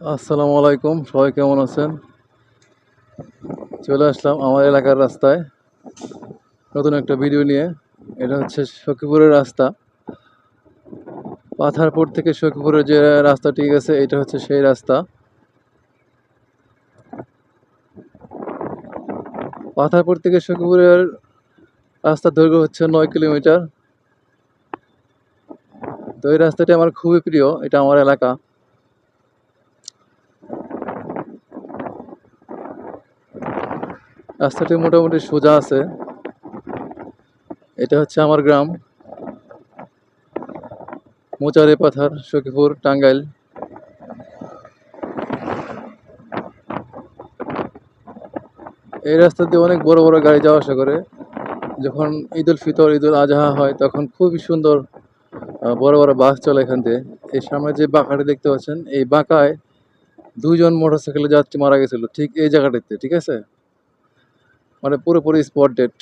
আসসালামু আলাইকুম, সবাই কেমন আছেন? চলে আসলাম আমার এলাকার রাস্তায়। নতুন একটা ভিডিও নিয়ে। এটা হচ্ছে সখীপুরের রাস্তা। পাথারপুর থেকে সখীপুরের যে রাস্তাটি গেছে এটা হচ্ছে সেই রাস্তা। পাথারপুর থেকে সখীপুরের রাস্তার দৈর্ঘ্য হচ্ছে নয় কিলোমিটার। তো এই রাস্তাটি আমার খুবই প্রিয়, এটা আমার এলাকা। রাস্তাটি মোটামুটি সোজা আছে। এটা হচ্ছে আমার গ্রাম। মোচারে পাথার, সখীপুর, টাঙ্গাইল। এই রাস্তা দিয়ে অনেক বড় বড় গাড়ি যাওয়া আসা করে। যখন ঈদ উল ফিতর ঈদ উল আজহা হয়, তখন খুবই সুন্দর বড় বড় বাস চলে এখান দিয়ে। এই সামনে যে বাঁকাটি দেখতে পাচ্ছেন, এই বাঁকায় দুইজন মোটরসাইকেলে যাত্রী মারা গেছিল, ঠিক এই জায়গাটিতে, ঠিক আছে? মানে পুরোপুরি স্পট ডেট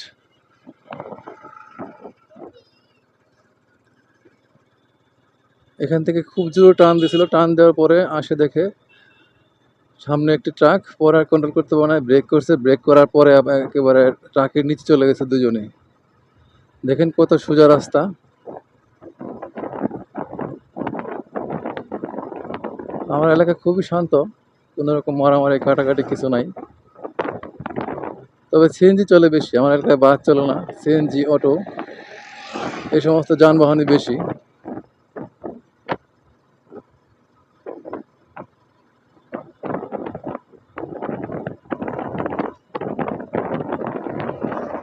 এখান থেকে খুব জোরে টান দিয়েছিল। টান দেওয়ার পরে আসে দেখে সামনে একটি ট্রাক, পরে আর কন্ট্রোল করতে পারে ব্রেক করছে। ব্রেক করার পরে একেবারে ট্রাকের নিচে চলে গেছে দুজনে। দেখেন কত সোজা রাস্তা। আমার এলাকা খুবই শান্ত কোনো রকম মারামারি কাটাকাটি কিছু নাই। তবে সিএনজি চলে বেশি, আমার এলাকায় বাস চলে না, সিএনজি, অটো, এই সমস্ত যানবাহনই বেশি।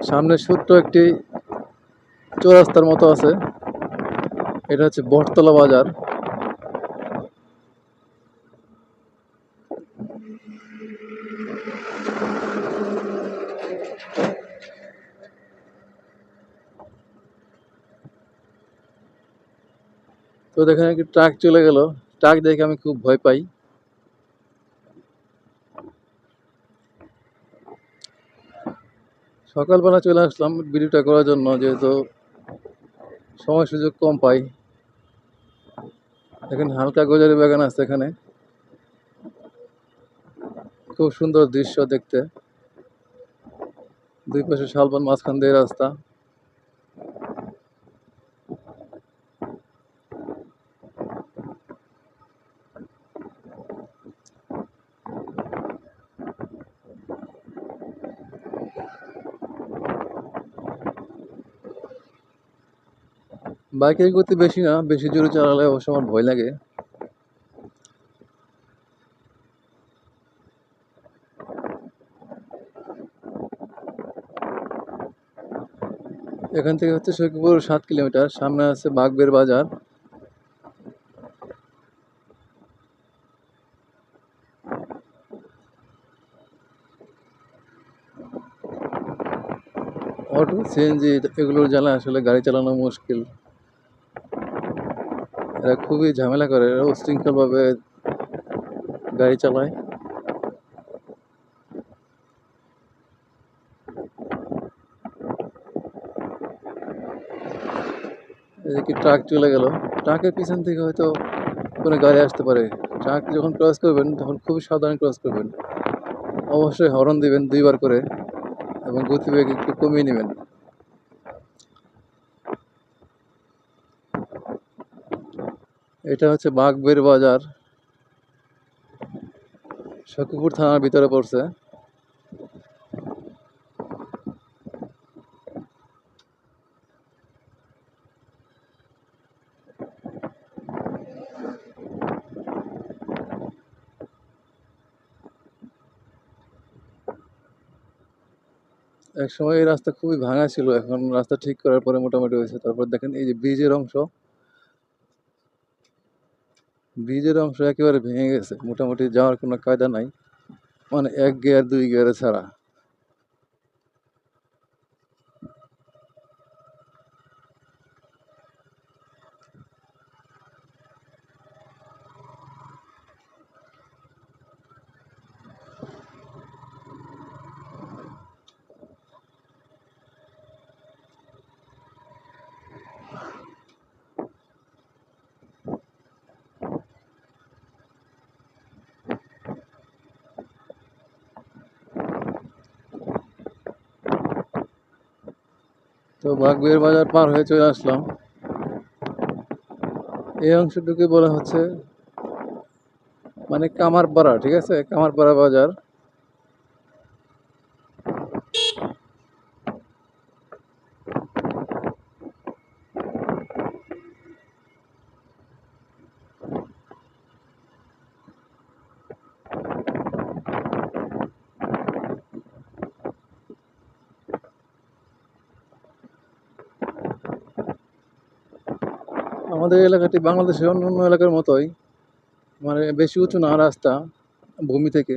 সামনে ছোট্ট একটি চৌরাস্তার মতো আছে, এটা হচ্ছে বটতলা বাজার। তো দেখেন একটি ট্রাক চলে গেল। ট্রাক দেখে আমি খুব ভয় পাই। সকালবেলা চলে আসলাম ভিডিওটা করার জন্য, যেহেতু সময় সুযোগ কম পাই। এখানে হালকা গোজারি বাগান আছে এখানে। খুব সুন্দর দৃশ্য দেখতে। দুই পাশে শালবন, মাঝখান দিয়ে রাস্তা। বাইকের গতি বেশি না, বেশি জোরে চালালে অবশ্য আমার ভয় লাগে। এখান থেকে হচ্ছে সখীপুর সাত কিলোমিটার, সামনে আছে বাগবের বাজার। অটো সিএনজি এগুলোর জ্বালা আসলে গাড়ি চালানো মুশকিল। এরা খুবই ঝামেলা করে, এরা উশৃঙ্খলভাবে গাড়ি চালায়। এদিকে ট্রাক চলে গেল। ট্রাকের পিছন থেকে হয়তো কোনো গাড়ি আসতে পারে। ট্রাক যখন ক্রস করবেন, তখন খুবই সাবধানে ক্রস করবেন। অবশ্যই হর্ন দিবেন দুইবার করে এবং গতিবেগ একটু কমিয়ে নেবেন। এটা হচ্ছে বাঘবের বাজার। সখীপুর থানার ভিতরে পড়ছে। এক সময় এই রাস্তা খুবই ভাঙা ছিল, এখন রাস্তা ঠিক করার পরে মোটামুটি হয়েছে। তারপর দেখেন এই যে ব্রিজের অংশ। ব্রিজের অংশ একেবারে ভেঙে গেছে। মোটামুটি যাওয়ার কোনো কায়দা নাই। মানে এক গিয়ার, দুই গিয়ারে ছাড়া। তো বাগবির বাজার পার হয়ে চলে আসলাম। এই অংশটুকু বলা হচ্ছে মানে কামারপাড়া, ঠিক আছে? কামারপাড়া বাজার। আমাদের এলাকাটি বাংলাদেশের অন্যান্য এলাকার মতোই মানে বেশি উঁচু না রাস্তা ভূমি থেকে।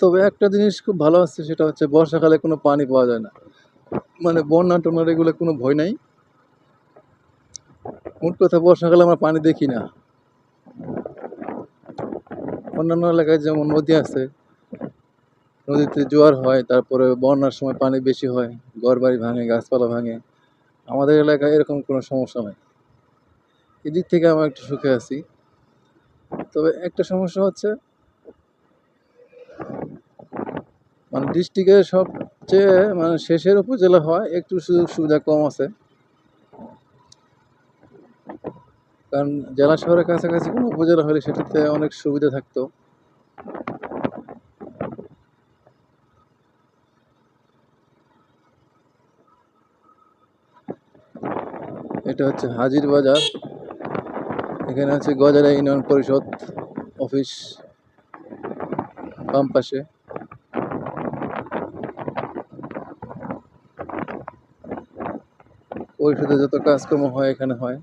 তবে একটা জিনিস খুব ভালো আছে, সেটা হচ্ছে বর্ষাকালে কোনো পানি পাওয়া যায় না। মানে বন্যা টন্যার এগুলো কোনো ভয় নাই। মোট কথা বর্ষাকালে আমরা পানি দেখি না। অন্যান্য এলাকায় যেমন নদী আছে, নদীতে জোয়ার হয়, তারপরে বন্যার সময় পানি বেশি হয় ঘর বাড়ি ভাঙে, গাছপালা ভাঙে। আমাদের এলাকায় এরকম কোনো সমস্যা নেই। এদিক থেকে আমরা একটু সুখে আছি। তবে একটা সমস্যা হচ্ছে মানে ডিস্ট্রিক্টের সবচেয়ে মানে শেষের উপজেলা হয়, একটু সুযোগ সুবিধা কম আছে। কারণ জেলা শহরের কাছাকাছি কোনো উপজেলা হলে সেটাতে অনেক সুবিধা থাকতো। এটা হচ্ছে হাজির বাজার। এখানে হচ্ছে গজারা ইউনিয়ন পরিষদ অফিস বাম পাশে। পরিষদে যত কাজকর্ম হয়, এখানে হয়।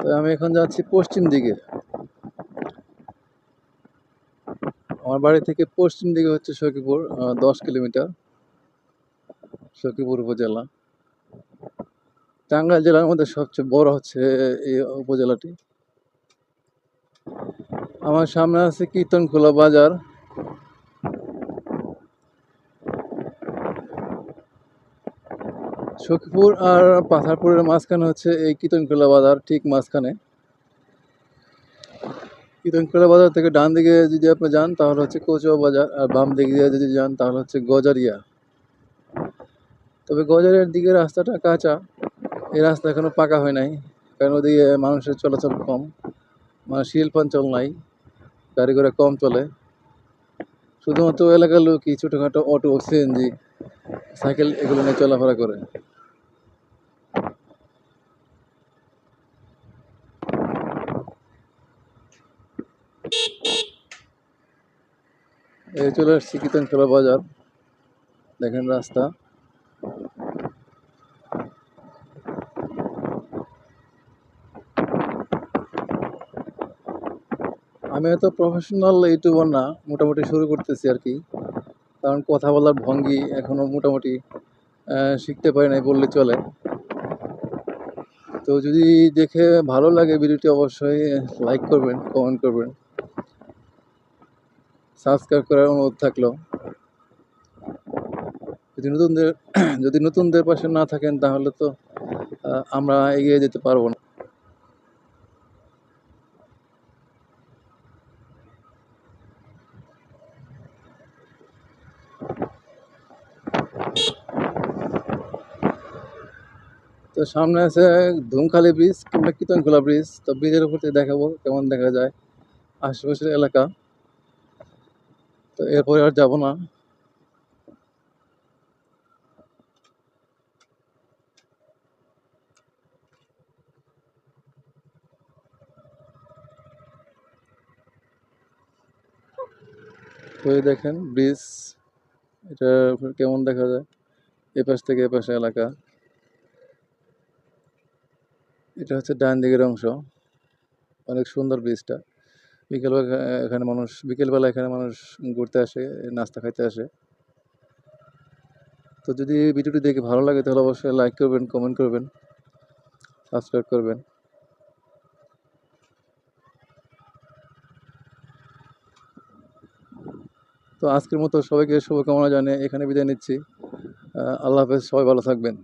তো আমি এখন যাচ্ছি পশ্চিম দিকে। বাড়ি থেকে পশ্চিম দিকে হচ্ছে সখীপুর দশ কিলোমিটার সখীপুর উপজেলা। টাঙ্গাইল জেলার মধ্যে সবচেয়ে বড় হচ্ছে এই উপজেলাটি। আমার সামনে আছে কীর্তনখোলা বাজার। সখীপুর আর পাথারপুরের মাঝখানে হচ্ছে এই কীর্তনখোলা বাজার ঠিক মাঝখানে। কীর্তনখোলা বাজার থেকে ডান দিকে যদি আপনি যান, তাহলে হচ্ছে কচুয়া বাজার, আর বাম দিকে দিয়ে যদি যান, তাহলে হচ্ছে গজারিয়া। তবে গজারিয়ার দিকে রাস্তাটা কাঁচা। এই রাস্তা এখনও পাকা হয় নাই, কারণ ওদিকে মানুষের চলাচল কম মানে শিল্পাঞ্চল নাই, গাড়ি ঘোড়া কম চলে। শুধুমাত্র এলাকার লোকই ছোটোখাটো অটো, সিএনজি, সাইকেল এগুলো নিয়ে চলাফেরা করে। এই চলে আসছি কীর্তনখোলা বাজার। দেখেন রাস্তা। আমি হয়তো প্রফেশনাল ইউটিউবার না, মোটামুটি শুরু করতেছি আর কি। কারণ কথা বলার ভঙ্গি এখনও মোটামুটি শিখতে পারি নাই বললে চলে। তো যদি দেখে ভালো লাগে ভিডিওটি অবশ্যই লাইক করবেন কমেন্ট করবেন। সাবস্ক্রাইব করার অনুরোধ থাকল। যদি নতুনদের যদি নতুনদের পাশে না থাকেন, তাহলে তো আমরা এগিয়ে যেতে পারব না। তো সামনে আছে ধুমখালি ব্রিজ কিংবা কীর্তনখোলা ব্রিজ। তো ব্রিজের উপর দেখাবো কেমন দেখা যায় আশেপাশের এলাকা। তো এরপরে আর যাব না। দেখেন ব্রিজ, এটা কেমন দেখা যায়? এ পাশ থেকে এ পাশে এলাকা। এটা হচ্ছে ডান দিকের অংশ। অনেক সুন্দর ব্রিজটা। বিকেলবেলা এখানে মানুষ বিকেলবেলা এখানে মানুষ ঘুরতে আসে, নাস্তা খাইতে আসে। তো যদি ভিডিওটি দেখে ভালো লাগে তাহলে অবশ্যই লাইক করবেন কমেন্ট করবেন সাবস্ক্রাইব করবেন। তো আজকের মতো সবাইকে শুভকামনা জানিয়ে এখানে বিদায় নিচ্ছি। আল্লাহ হাফেজ, সবাই ভালো থাকবেন।